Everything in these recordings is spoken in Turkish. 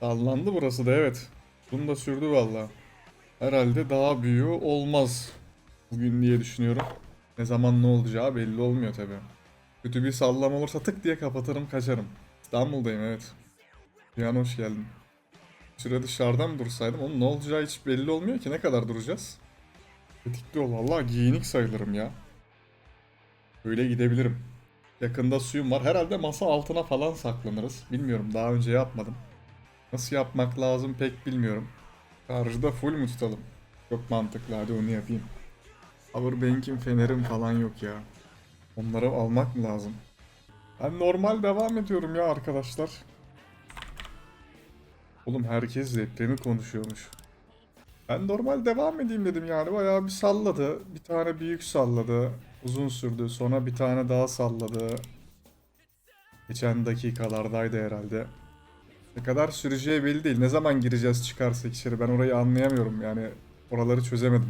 Sallandı burası da evet. Bunu da sürdü valla. Herhalde daha büyüğü olmaz. Bugün diye düşünüyorum. Ne zaman ne olacağı belli olmuyor tabi. Kötü bir sallama olursa tık diye kapatırım kaçarım. İstanbul'dayım evet. Cihan hoş geldin. Süre dışarıdan dursaydım onun ne olacağı hiç belli olmuyor ki ne kadar duracağız. Tetikli ol valla giyinik sayılırım ya. Öyle gidebilirim. Yakında suyum var. Herhalde masa altına falan saklanırız. Bilmiyorum daha önce yapmadım. Nasıl yapmak lazım pek bilmiyorum. Karşıda full mu tutalım? Çok mantıklı hadi onu yapayım. Powerbank'im fenerim falan yok ya. Onları almak mı lazım? Ben normal devam ediyorum ya arkadaşlar. Oğlum herkes depremi konuşuyormuş. Ben normal devam edeyim dedim yani bayağı bir salladı. Bir tane büyük salladı. Uzun sürdü. Sonra bir tane daha salladı. Geçen dakikalardaydı herhalde. Ne kadar süreceği belli değil. Ne zaman gireceğiz çıkarsak içeri ben orayı anlayamıyorum yani. Oraları çözemedim.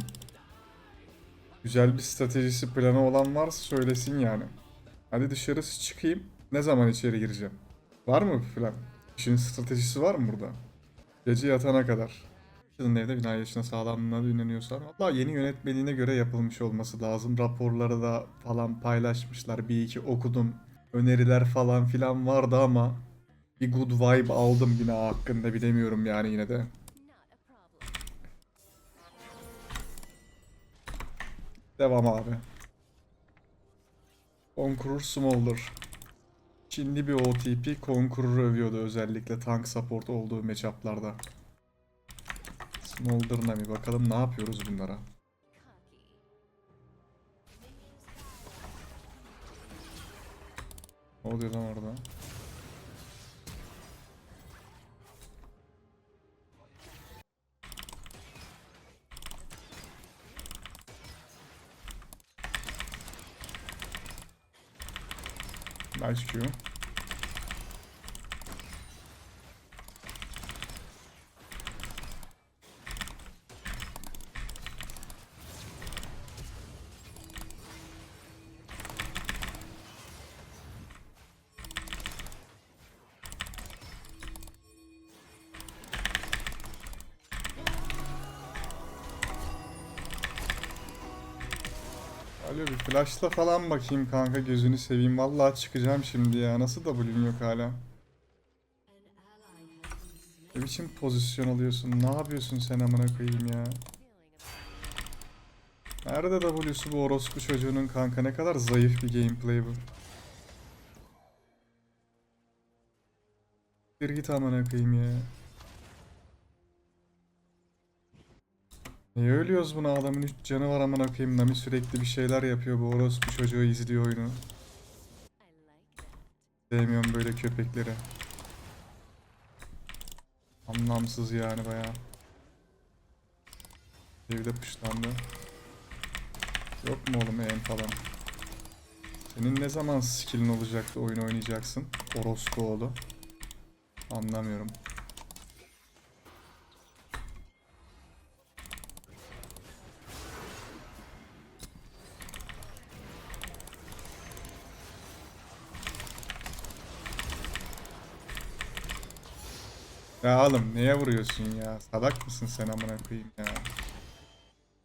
Güzel bir stratejisi planı olan varsa söylesin yani. Hadi dışarısı çıkayım. Ne zaman içeri gireceğim? Var mı bir? İşin stratejisi var mı burada? Gece yatana kadar. Kızın evde bina yaşına sağlamlığına dinleniyorsa. Valla yeni yönetmeliğine göre yapılmış olması lazım. Raporları da falan paylaşmışlar. Bir iki okudum. Öneriler falan filan vardı ama bir good vibe aldım bina hakkında bilemiyorum yani yine de. Devam abi. Conqueror Smolder. Çinli bir OTP Conqueror'ı övüyordu özellikle tank support olduğu matchup'larda. Smolder'ına bir bakalım ne yapıyoruz bunlara. Ne oluyor lan orada? Nice Q. Alo bir flashla falan bakayım kanka gözünü seveyim. Vallahi çıkacağım şimdi ya. Nasıl W'm yok hala? Ne biçim pozisyon alıyorsun? Ne yapıyorsun sen amına koyayım ya? Nerede W'su bu orospu çocuğunun kanka? Ne kadar zayıf bir gameplay bu. Bir git amına koyayım ya. Niye ölüyoruz buna adamın 3 canı var amına koyayım Nami sürekli bir şeyler yapıyor bu orospu çocuğu izliyor oyunu. Sevmiyorum böyle köpekleri. Anlamsız yani bayağı. Evde pışlandı. Yok mu oğlum aim falan? Senin ne zaman skillin olacaktı oyun oynayacaksın? Orospu oğlu. Anlamıyorum. Ya oğlum neye vuruyorsun ya? Salak mısın sen amına koyayım ya?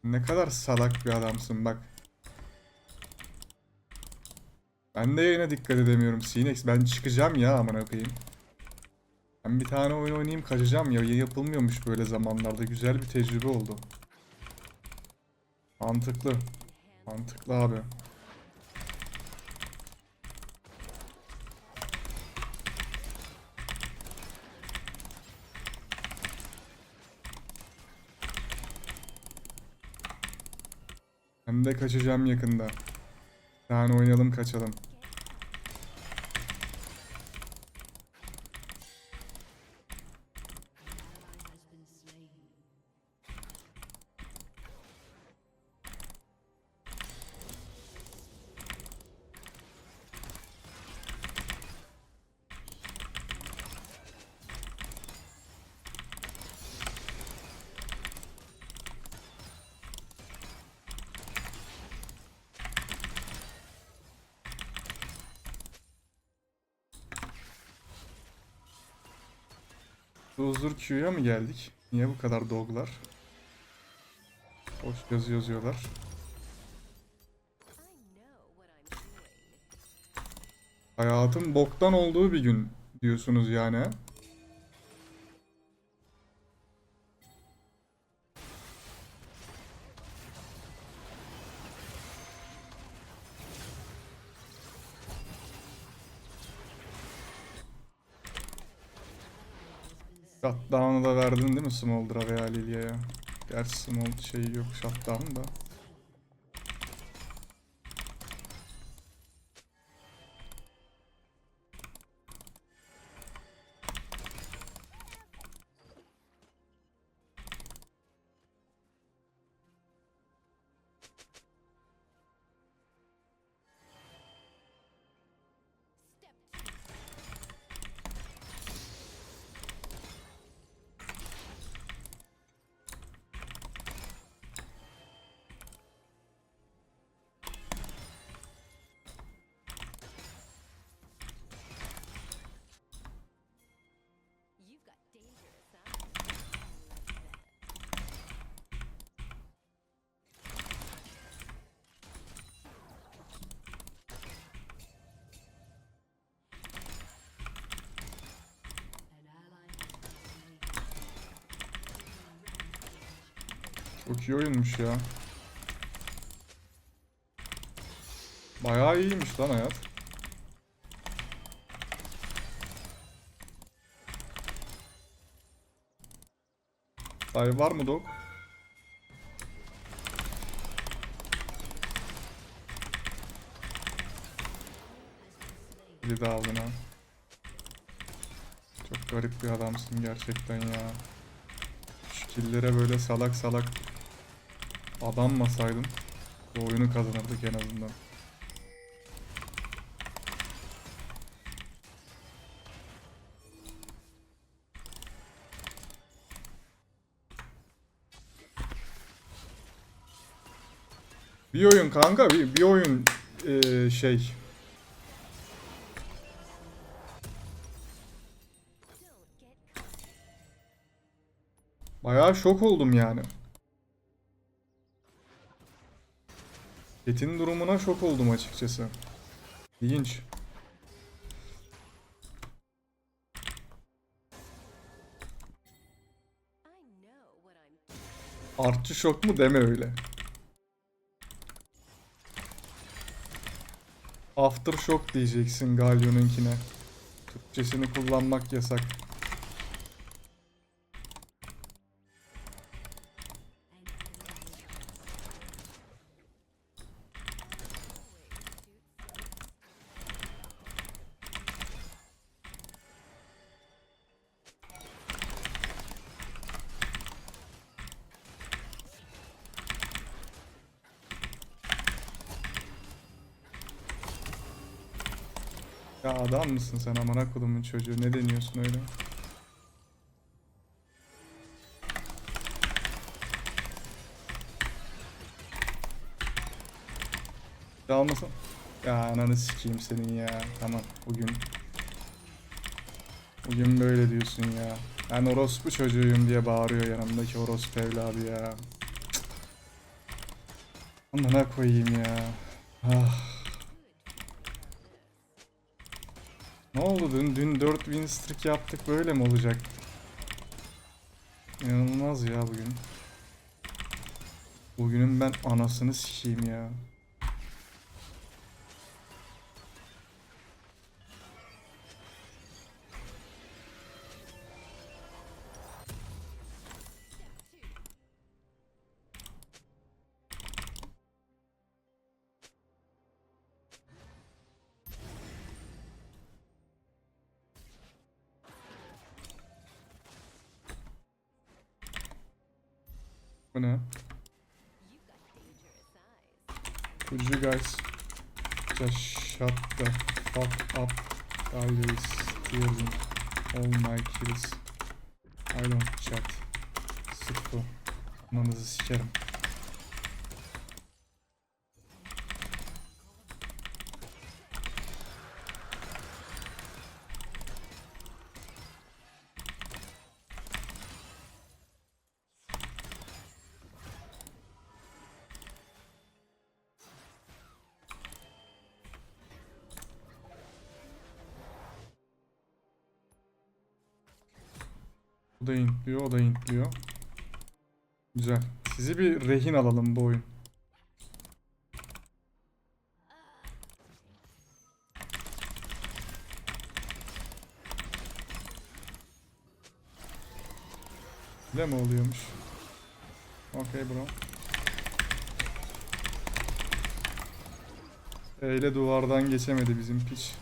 Ne kadar salak bir adamsın bak. Ben de yayına dikkat edemiyorum Sinex. Ben çıkacağım ya amına koyayım. Ben bir tane oyun oynayayım kaçacağım ya. Yapılmıyormuş böyle zamanlarda. Güzel bir tecrübe oldu. Mantıklı. Mantıklı abi. Ben de kaçacağım yakında. Tane oynayalım kaçalım. Huzur Q'ya mı geldik? Niye bu kadar doglar? Hoş yazı yazıyorlar. Hayatın boktan olduğu bir gün diyorsunuz yani. Shutdown'u da verdin değil mi Smolder'a veya Lilia'ya? Gerçi Smold şeyi yok Shutdown da. Çok iyi oyunmuş ya. Bayağı iyiymiş lan hayat. Dayı var mı dog? Bir daha aldın ha. Çok garip bir adamsın gerçekten ya. Şu killere böyle salak salak adanmasaydın bu oyunu kazanırdık en azından. Bir oyun kanka bir, bir oyun eee, şey bayağı şok oldum yani. Chat'in durumuna şok oldum açıkçası. İlginç. Artçı şok mu deme öyle. Aftershock diyeceksin Galyon'unkine. Türkçesini kullanmak yasak. Adam mısın sen amına kodumun çocuğu? Ne deniyorsun öyle? Ya olmasın. Ya ananı sikeyim senin ya. Tamam bugün. Bugün böyle diyorsun ya. Ben orospu çocuğuyum diye bağırıyor yanımdaki orospu evladı ya. Amına koyayım ya. Ah. Ne oldu dün? Dün 4 win streak yaptık böyle mi olacak? İnanılmaz ya bugün. Bugünün ben anasını sikeyim ya. Ne? Could you guys just shut the fuck up? Guys stealing all my kills. I don't chat. Bu. Ananızı sikerim. O da intliyor, o da intliyor. Güzel. Sizi bir rehin alalım bu oyun. Ne mi oluyormuş? Okey bro. Eyle duvardan geçemedi bizim piç.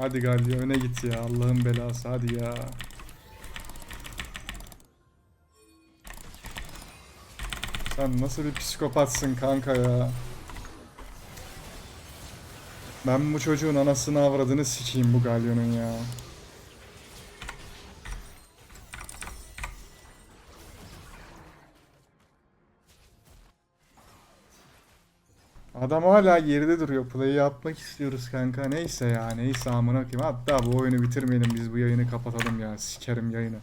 Hadi Galio öne git ya Allah'ın belası hadi ya. Sen nasıl bir psikopatsın kanka ya. Ben bu çocuğun anasını avradını sikeyim bu Galio'nun ya. Adam hala geride duruyor. Play'i yapmak istiyoruz kanka. Neyse ya neyse amına koyayım. Hatta bu oyunu bitirmeyelim biz bu yayını kapatalım ya. Sikerim yayını.